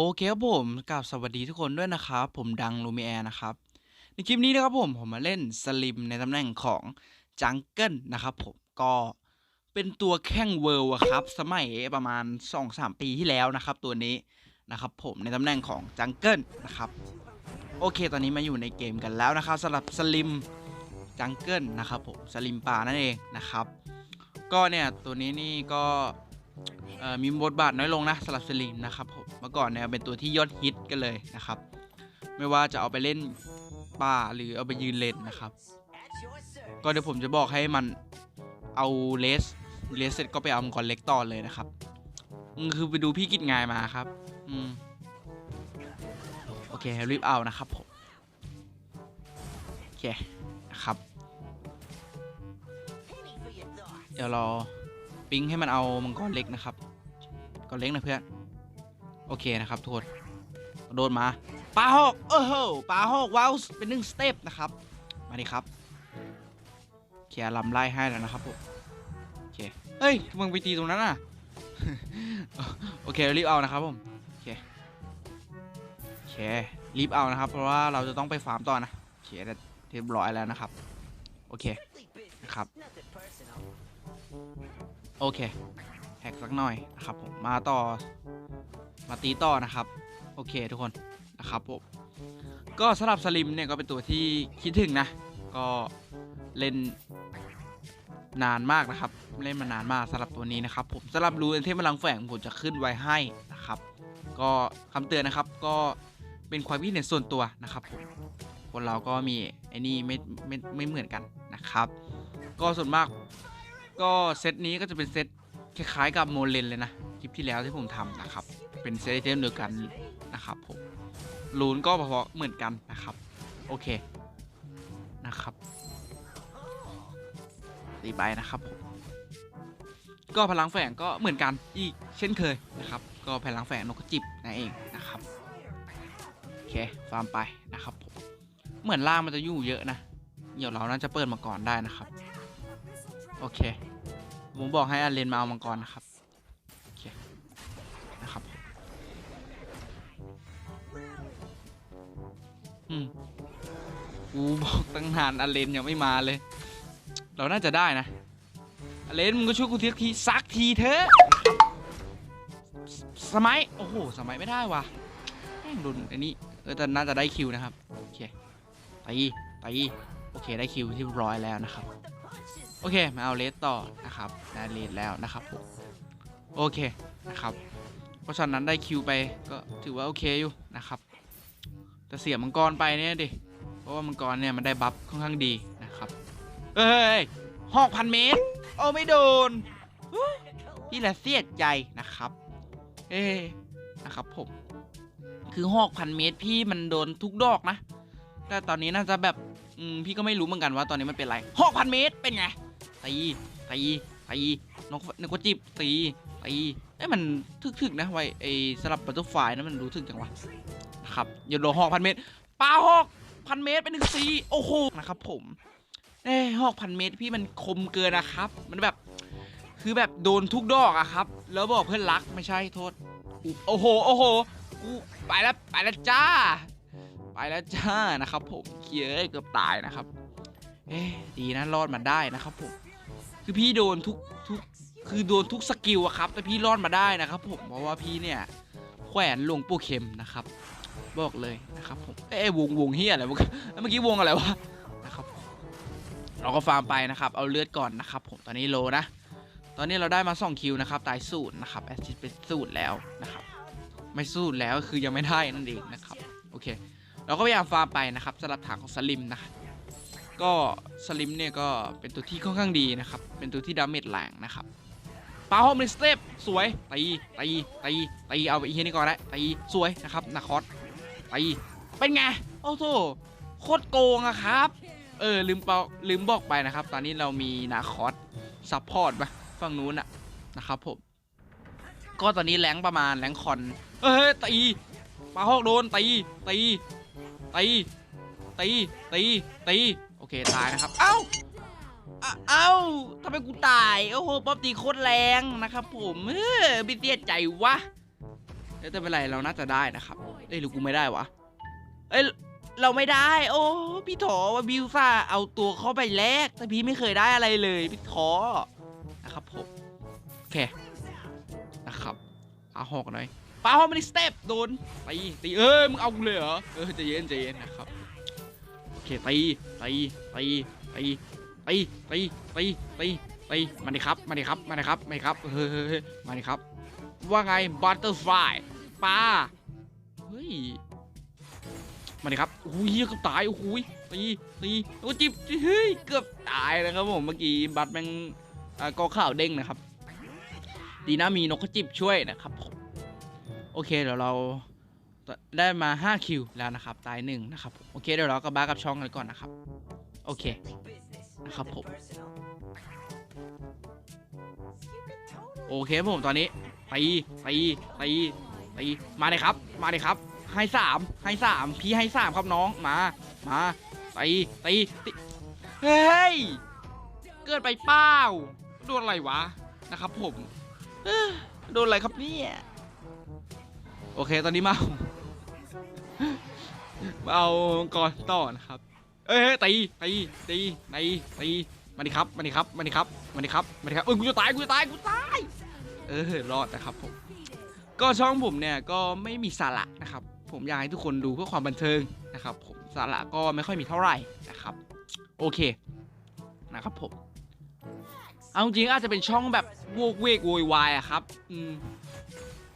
โอเคครับผมกับสวัสดีทุกคนด้วยนะครับ ผมดังลูมิแอร์นะครับ ในคลิปนี้นะครับผมผมมาเล่นสลิมในตำแหน่งของจังเกิลนะครับผมก็เป็นตัวแข้งเวิลด์ะครับ สมัยประมาณ 2-3 ปีที่แล้วนะครับ ตัวนี้นะครับผมในตำแหน่งของจังเกิลนะครับโอเค ตอนนี้มาอยู่ในเกมกันแล้วนะครับสำหรับสลิมจังเกิลนะครับผมสลิมป่านั่นเองนะครับ ก็เนี่ยตัวนี้นี่ก็ มีบทบาทน้อยลงนะสำหรับสลิมนะครับผมเมื่อก่อนเนี่ยเป็นตัวที่ยอดฮิตกันเลยนะครับ ไม่ว่าจะเอาไปเล่นป่าหรือเอาไปยืนเล่นนะครับ ก็เดี๋ยวผมจะบอกให้มันเอาเลสเลสเสร็จก็ไปเอามังกรเล็กต่อเลยนะครับอืมคือไปดูพี่กิจงายมาครับอืมโอเครีบเอานะครับผมโอเคนะครับ เดี๋ยวรอปิ๊งให้มันเอามังกรเล็กนะครับ กรเล็กนะเพื่อน โอเคนะครับทุกคนโดนมาปลาหอกโอ้โหปลาหอกว้าวเป็นหนึ่งสเต็ปนะครับ มาดิครับเคลียร์ลำไล่ให้แล้วนะครับผมโอเคเฮ้ยมึงไปตีตรงนั้นอะโอเครีบเอานะครับผมโอเคโอเครีบเอานะครับ เพราะว่าเราจะต้องไปฟาร์มต่อนะโอเคเรียบร้อยแล้วนะครับ โอเคนะครับโอเค กสักหน่อยนะครับผมมาต่อมาตีต่อนะครับ โอเคทุกคนนะครับผมก็สำหรับสลิมเนี่ยก็เป็นตัวที่คิดถึงนะ ก็เล่นนานมากนะครับ เล่นมานานมากสำหรับตัวนี้นะครับ ผมสำหรับรูนเทพพลังแฝงผมจะขึ้นไว้ให้นะครับ ก็คำเตือนนะครับก็เป็นความคิดเห็นส่วนตัวนะครับผมคนเราก็มีไอ้นี่ไม่ไม่ไม่เหมือนกันนะครับ ก็ส่วนมากก็เซตนี้ก็จะเป็นเซต คล้ายๆกับโมเลนเลยนะคลิปที่แล้วที่ผมทำนะครับ เป็นเซตเทมเดียวกันนะครับผมรูนก็พอๆเหมือนกันนะครับ โอเคนะครับตีไปนะครับผมก็พลังแฝงก็เหมือนกันอีกเช่นเคยนะครับ ก็พลังแฝงนกจิบนั่นเองนะครับโอเคฟาร์มไปนะครับผมเหมือนล่างมันจะยู่เยอะนะเดี๋ยวเราน่าจะเปิดมาก่อนได้นะครับ โอเค ผมบอกให้อาเลนมาเอามังกรนะครับโอเคนะครับอืมกูบอกตั้งนานอาเลนยังไม่มาเลย เราน่าจะได้นะอาเลนมึงก็ช่วยกูทีทีสักทีเถอะสมัยโอ้โหสมัยไม่ได้ว่ะแม่งโดนอันนี้เออแต่น่าจะได้คิวนะครับโอเคตีตีโอเคได้คิวที่ร้อยแล้วนะครับ โอเคมาเอาเลสต่อนะครับได้เลสแล้วนะครับผมโอเคนะครับ เพราะฉะนั้นได้คิวไปก็ถือว่าโอเคอยู่นะครับแต่เสียมังกรไปเนี่ยดิเพราะว่ามังกรเนี่ยมันได้บัฟค่อนข้างดีนะครับเอ้ยหอกพันเมตรโอ้ไม่โดนพี่ละเสียใจนะครับ เอ้นะครับผมคือหอกพันเมตรพี่มันโดนทุกดอกนะแต่ตอนนี้น่าจะแบบพี่ก็ไม่รู้เหมือนกันว่าตอนนี้มันเป็นไรหอกพันเมตรเป็นไง ตีตีตีนกนกจิบตีตีเอ้มันถึกๆนะไว้ไอ้สลับบัตเตอร์ไฟนะมันรู้ถึกจังวะนะครับย่าโดนหอกพันเมตรปลาหอกพันเมตรเป็นหนึ่งตีโอ้โหนะครับผมเอ้หอกพันเมตรพี่มันคมเกินนะครับ มันแบบ คือแบบโดนทุกดอกอะครับ แล้วบอกเพื่อนรักไม่ใช่โทษโอ้โหโอ้โหกูไปแล้วไปแล้วจ้า ไปแล้วจ้านะครับ ผมเคียเอ้ยเกือบตายนะครับ เอ๊ดีนะรอดมาได้นะครับผม คือพี่โดนทุกทุกคือโดนทุกสกิลอะครับ แต่พี่รอดมาได้นะครับผมเพราะว่าพี่เนี่ยแขวนหลวงปู่เข็มนะครับ บอกเลยนะครับผมเอ้วงวงเฮียอะไรเมื่อกี้วงอะไรวะนะครับเราก็ฟาร์มไปนะครับ เอาเลือดก่อนนะครับ ผมตอนนี้โลนะ ตอนนี้เราได้มา2คิวนะครับตายสูตรนะครับแอสซิสเป็นสูตรแล้วนะครับ ไม่สูตรแล้วคือยังไม่ได้นั่นเองนะครับโอเค เราก็พยายามฟาร์มไปนะครับสำหรับฐานของสลิมนะ ก็สลิมเนี่ยก็เป็นตัวที่ค่อนข้างดีนะครับ เป็นตัวที่ดาเมจแรงนะครับปาโฮมลิสเตปสวยตีตีตีตีเอาไปอีกทีนี้ก่อนนะตีสวยนะครับนาคอสตีเป็นไงโอ้โหโคตรโกงอะครับ เออลืมเปาลืมบอกไปนะครับ ตอนนี้เรามีนาคอสซัพพอร์ตปะฝั่งนู้นอะนะครับผมก็ตอนนี้แรงประมาณแรงคอนเฮ้ยตีปาฮอกโดนตีตีตีตีตีตี โอเคตายนะครับ เอ้า เอ้าทำไมกูตาย โอ้โห ป๊อปตีโคตรแรงนะครับผมเออไม่เสียใจวะเอ้ยแต่เป็นไรเราน่าจะได้นะครับ เอ้ยหรือกูไม่ได้วะ เอ้ยเราไม่ได้ โอ้พี่ถอว่าบิวซ่าเอาตัวเข้าไปแลกแต่พี่ไม่เคยได้อะไรเลยพี่ถอนะครับผมโอเคนะครับปาหอกหน่อยปาหอกมันสเต็ปโดนตีตีเอ้ยมึงเอากูเลยเหรอเออใจเย็นใจเย็นนะครับ เคตีตีตีตีตีตีตีตีตีมาดิครับ มาดิครับ มาดิครับ มาดิครับ เฮ้ยมาดิครับ ว่าไงบัตเตอร์ฟลายปลา เฮ้ย มาดิครับอ้ยเหี้ยเกือบตายโอ้โหยตีตีโอ้จิบเฮ้ย เกือบตายนะครับผม เมื่อกี้บัตแม่งอ่ากอข่าวเด้งนะครับ ดีนะมีนกกระจิบช่วยนะครับ โอเคเดี๋ยวเรา ได้มา 5 คิวแล้วนะครับ ตายหนึ่งนะครับผมโอเคเดี๋ยวเรากลับบ้ากับช่องกันก่อนนะครับ โอเค นะครับผม โอเคผมตอนนี้ตีตีตีตีมาเลยครับ มาเลยครับ ให้สามให้สามพี่ให้สามครับน้องมา มาตีตีตีเฮ้ย เกิดไปเป้าโดนอะไรวะนะครับผมโดนอะไรครับเนี่ย โอเคตอนนี้มามาเอาก่อนต่อนะครับ เอ้ยตีตีตีตีตีมาดิครับมาดิครับมาดิครับมาดิครับมาดิครับเอ้ยกูจะตายกูจะตายกูตายเออรอดนะครับผมก็ช่องผมเนี่ยก็ไม่มีสาระนะครับ ผมอยากให้ทุกคนดูเพื่อความบันเทิงนะครับ ผมสาระก็ไม่ค่อยมีเท่าไหร่นะครับ โอเคนะครับผมเอาจริงๆอาจจะเป็นช่องแบบโวกเวกโวยวายอะครับ อืม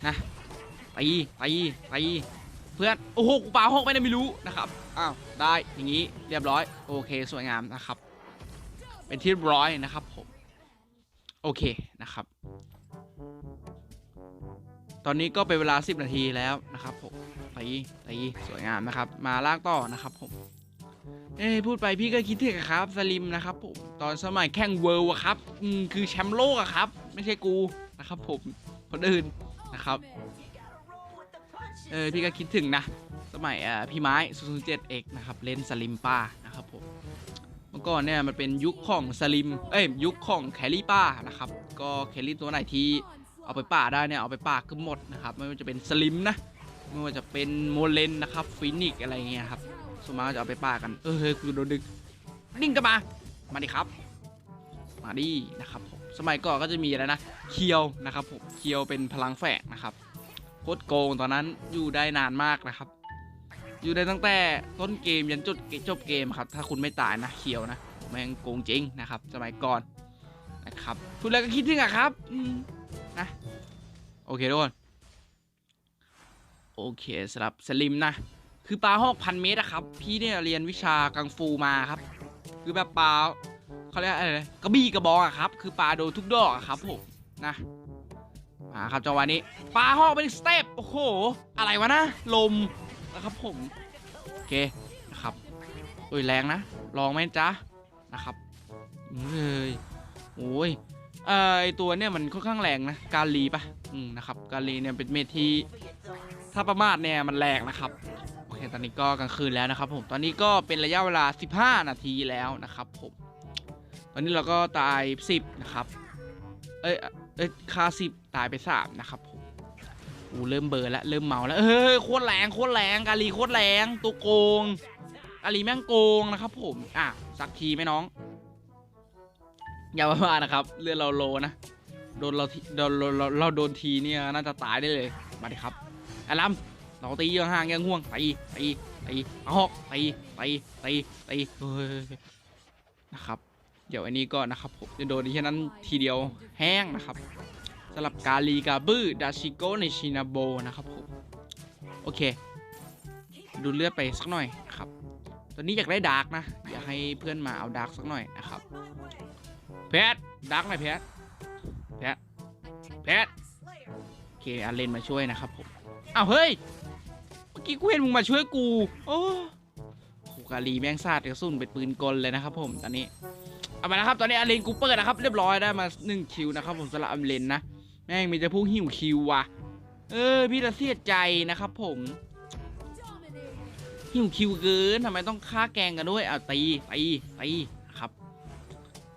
นะตีตีตี พื่อน โอ้โห กูปาหกไปไหนไม่รู้นะครับ อ้าว ได้ อย่างนี้ เรียบร้อย โอเค สวยงามนะครับ เป็นที่ร้อยนะครับผม โอเคนะครับ ตอนนี้ก็เป็นเวลา 10 นาทีแล้วนะครับผมตีตีสวยงามนะครับ มาลากต่อนะครับผม เอ้พูดไปพี่ก็คิดถึงครับสลิมนะครับผม ตอนสมัยแข่งเวิลด์อะครับ อืม คือแชมป์โลกอะครับ ไม่ใช่กูนะครับผม คนอื่นนะครับ เออพี่ก็คิดถึงนะ สมัยอ่าพี่ไม้ 007เอกนะครับ เล่นสลิมป้านะครับผมเมื่อก่อนเนี่ยมันเป็นยุคของสลิมเอ้ยยุคของแคลรี่ป้านะครับ ก็แคลรี่ตัวไหนที่เอาไปป่าได้เนี่ยเอาไปป่าคือหมดนะครับไม่ว่าจะเป็นสลิมนะไม่ว่าจะเป็นโมเลนนะครับฟินิกอะไรเงี้ยครับสวนมากจะเอาไปป่ากันเออเฮ้ยกูโดนดึงนิ่งกันมามาดิครับ มาดินะครับผมสมัยก่อนก็จะมีอะไรนะเคียวนะครับผมเคียวเป็นพลังแฝงนะครับ โคตรโกงตอนนั้นอยู่ได้นานมากนะครับ อยู่ได้ตั้งแต่ต้นเกมยันจุดจบเกมครับ ถ้าคุณไม่ตายนะเคียวนะแม่งโกงจริงนะครับ สมัยก่อนนะครับพูดแล้วก็คิดถึงอะครับนะโอเคทุกคนโอเคสำหรับสลิมนะ คือปลาหอกพันเมตรอะครับ พี่เนี่ยเรียนวิชากังฟูมาครับ คือแบบปลาเขาเรียกอะไรกระบี่กระบองอะครับ คือปลาโดนทุกดอกอะครับผมนะ มาครับจังหวะนี้ปลาหอกเป็นสเต็ปโอ้โห อะไรวะนะ ลมนะครับผม โอเคนะครับโอ้ยแรงนะ ลองไหมจ๊ะนะครับเฮ้ยโอ้ยเออไอตัวเนี่ยมันค่อนข้างแรงนะ การลีปะอืมนะครับ การลีเนี่ยเป็นเมทีถ้าประมาทเนี่ยมันแรงนะครับ โอเค ตอนนี้ก็กลางคืนแล้วนะครับผม ตอนนี้ก็เป็นระยะเวลา 15 นาทีแล้วนะครับผม ตอนนี้เราก็ตาย 10 นะครับ เอ้ย เอ้ยคา10 ตายไป3นะครับผมอูเริ่มเบลอร์แล้วเริ่มเมาแล้วเฮ้ยโคตรแรงโคตรแรงกาลีโคตรแรงตัวโกงกาลีแม่งโกงนะครับผมอะสักทีไหมน้องอย่าประมาทนะครับเลือดเราโลนะโดนเราโดนเราเราโดนทีเนี่ยน่าจะตายได้เลยมาดิครับไอ้ลำเราตียังห่างยังห่วงตีตีตีเอาหอกตีตีตีตีเฮ้ยนะครับ เดี๋ยวอันนี้ก็นะครับผมจะโดนที่นั้นทีเดียวแห้งนะครับ สำหรับกาลีกาบือดาชิโกในชินาโบนะครับผม โอเค ดูเลือดไปสักหน่อยนะครับ ตอนนี้อยากได้ดาร์กนะ อยากให้เพื่อนมาเอาดาร์กสักหน่อยนะครับ แพทดักหน่อยแพทแพทแพทโอเคอาเลนมาช่วยนะครับผมอ้าวเฮ้ย เมื่อกี้กูเห็นมึงมาช่วยกู โอ้โหกาลีแม่งซาดกระสุนเป็นปืนกลเลยนะครับผมตอนนี้เอามาแล้วครับ ตอนนี้อาเลนกูเปิดนะครับ เรียบร้อยได้มา1คิวนะครับผมสำหรับอาเลนนะ แม่งมีแต่พวกหิวคิววะเออ พี่ละเสียใจนะครับผมหิวคิวเกินทำไมต้องฆ่าแกงกันด้วยเอะตีตีตีนะครับ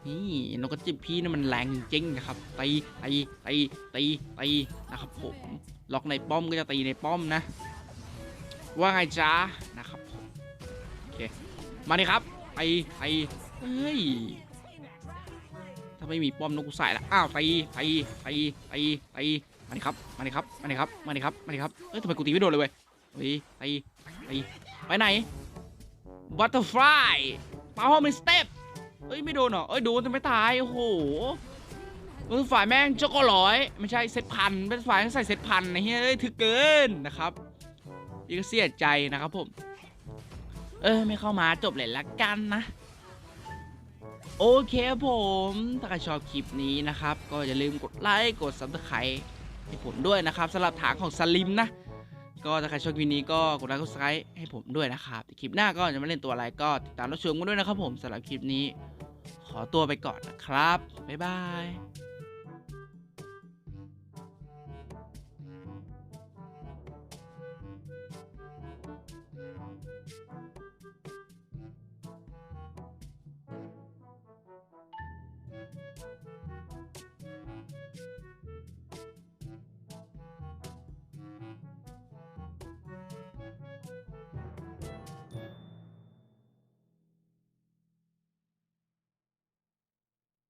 นี่นกกระจิบพี่นี่มันแรงจริงนะครับตีตีตีตีตีนะครับผมล็อกในป้อมก็จะตีในป้อมนะ ว่าไงจ๊ะนะครับผมโอเคมาดิครับไปไปเฮ้ยาไม่มีป้อมนกกูใส่ละอ้าวตีตีตีตีตีมาดิครับมาดิครับมาดิครับมาดิครับมาดิครับเอ้ยทำไมกูตีไม่โดนเลยเว้ยตีตีตีไปไหนบัตเตอร์ฟลายปาห้องเป็นสเต็ปเอ้ยไม่โดนเหรอเอ้ยโดนแต่ไม่ตายโอ้โหมือฝ่ายแม่งเจ้าก็ร้อยไม่ใช่เซตพันเป็นฝ่ายใส่เซตพันไอ้เฮ้ยเอ้ยถึกเกินนะครับนี่ก็เสียใจนะครับผมเออไม่เข้ามาจบเลยละกันนะ โอเคผมถ้าใครชอบคลิปนี้นะครับ ก็อย่าลืมกดไลค์กดซับสไครป์ให้ผมด้วยนะครับสำหรับฐานของสลิมนะ ก็ถ้าใครชอบคลิปนี้ก็กดไลค์กดซับสไครป์ให้ผมด้วยนะครับคลิปหน้าก็จะมาเล่นตัวอะไรก็ติดตามรับชมกันด้วยนะครับผมสำหรับคลิปนี้ ขอตัวไปก่อนนะครับบ๊ายบาย